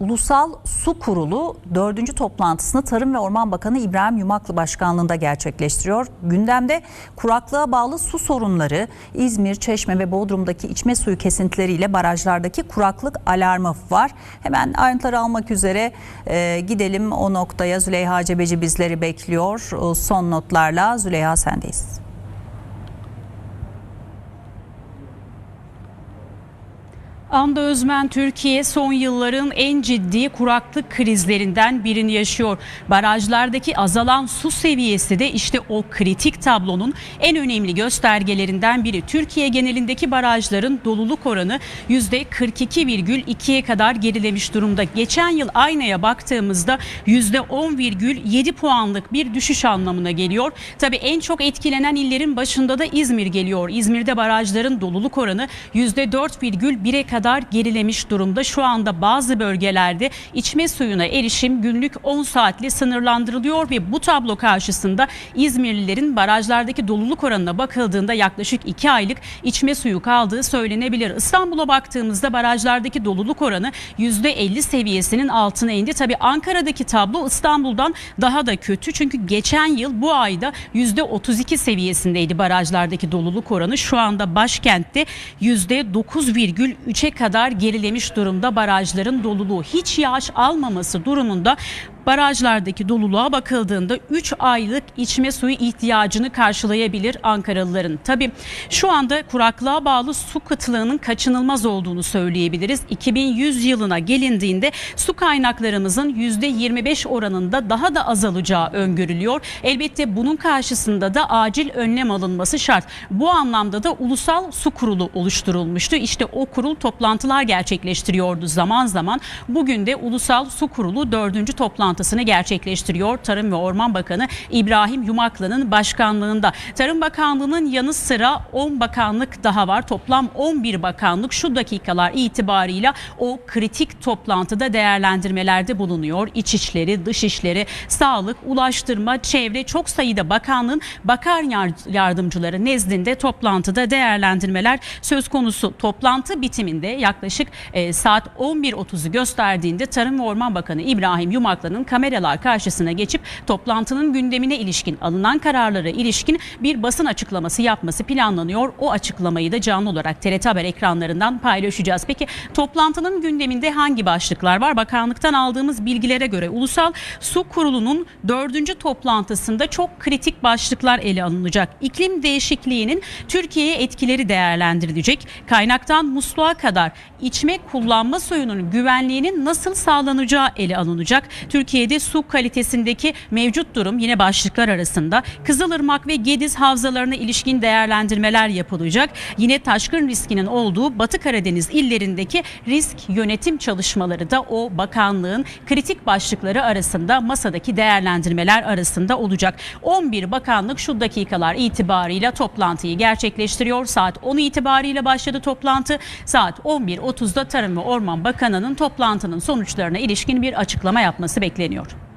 Ulusal Su Kurulu 4. toplantısını Tarım ve Orman Bakanı İbrahim Yumaklı başkanlığında gerçekleştiriyor. Gündemde kuraklığa bağlı su sorunları, İzmir, Çeşme ve Bodrum'daki içme suyu kesintileriyle barajlardaki kuraklık alarmı var. Hemen ayrıntıları almak üzere e, gidelim o noktaya. Züleyha Cebeci bizleri bekliyor. E, son notlarla Züleyha sendeyiz. Anda Özmen Türkiye son yılların en ciddi kuraklık krizlerinden birini yaşıyor. Barajlardaki azalan su seviyesi de işte o kritik tablonun en önemli göstergelerinden biri. Türkiye genelindeki barajların doluluk oranı %42,2'ye kadar gerilemiş durumda. Geçen yıl aynaya baktığımızda %10,7 puanlık bir düşüş anlamına geliyor. Tabii en çok etkilenen illerin başında da İzmir geliyor. İzmir'de barajların doluluk oranı %4,1'e kadar kadar gerilemiş durumda. Şu anda bazı bölgelerde içme suyuna erişim günlük 10 saatle sınırlandırılıyor ve bu tablo karşısında İzmirlilerin barajlardaki doluluk oranına bakıldığında yaklaşık 2 aylık içme suyu kaldığı söylenebilir. İstanbul'a baktığımızda barajlardaki doluluk oranı %50 seviyesinin altına indi. Tabi Ankara'daki tablo İstanbul'dan daha da kötü. Çünkü geçen yıl bu ayda %32 seviyesindeydi barajlardaki doluluk oranı. Şu anda başkentte %9,3'e kadar gerilemiş durumda barajların doluluğu. Hiç yağış almaması durumunda barajlardaki doluluğa bakıldığında 3 aylık içme suyu ihtiyacını karşılayabilir Ankaralıların. Tabi şu anda kuraklığa bağlı su kıtlığının kaçınılmaz olduğunu söyleyebiliriz. 2100 yılına gelindiğinde su kaynaklarımızın %25 oranında daha da azalacağı öngörülüyor. Elbette bunun karşısında da acil önlem alınması şart. Bu anlamda da Ulusal Su Kurulu oluşturulmuştu. İşte o kurul toplantılar gerçekleştiriyordu zaman zaman. Bugün de Ulusal Su Kurulu 4. toplantı toplantısını gerçekleştiriyor. Tarım ve Orman Bakanı İbrahim Yumaklı'nın başkanlığında. Tarım Bakanlığı'nın yanı sıra 10 bakanlık daha var. Toplam 11 bakanlık şu dakikalar itibarıyla o kritik toplantıda değerlendirmelerde bulunuyor. İçişleri, Dışişleri, Sağlık, Ulaştırma, Çevre çok sayıda bakanlığın bakan yardımcıları nezdinde toplantıda değerlendirmeler söz konusu. Toplantı bitiminde yaklaşık e, saat 11.30'u gösterdiğinde Tarım ve Orman Bakanı İbrahim Yumaklı'nın kameralar karşısına geçip toplantının gündemine ilişkin alınan kararlara ilişkin bir basın açıklaması yapması planlanıyor. O açıklamayı da canlı olarak TRT Haber ekranlarından paylaşacağız. Peki toplantının gündeminde hangi başlıklar var? Bakanlıktan aldığımız bilgilere göre Ulusal Su Kurulu'nun dördüncü toplantısında çok kritik başlıklar ele alınacak. İklim değişikliğinin Türkiye'ye etkileri değerlendirilecek. Kaynaktan musluğa kadar içme kullanma suyunun güvenliğinin nasıl sağlanacağı ele alınacak. Türkiye'de su kalitesindeki mevcut durum yine başlıklar arasında. Kızılırmak ve Gediz havzalarına ilişkin değerlendirmeler yapılacak. Yine taşkın riskinin olduğu Batı Karadeniz illerindeki risk yönetim çalışmaları da o bakanlığın kritik başlıkları arasında masadaki değerlendirmeler arasında olacak. 11 bakanlık şu dakikalar itibarıyla toplantıyı gerçekleştiriyor. Saat 10 itibariyle başladı toplantı. Saat 11.30'da Tarım ve Orman Bakanı'nın toplantının sonuçlarına ilişkin bir açıklama yapması bekleniyor.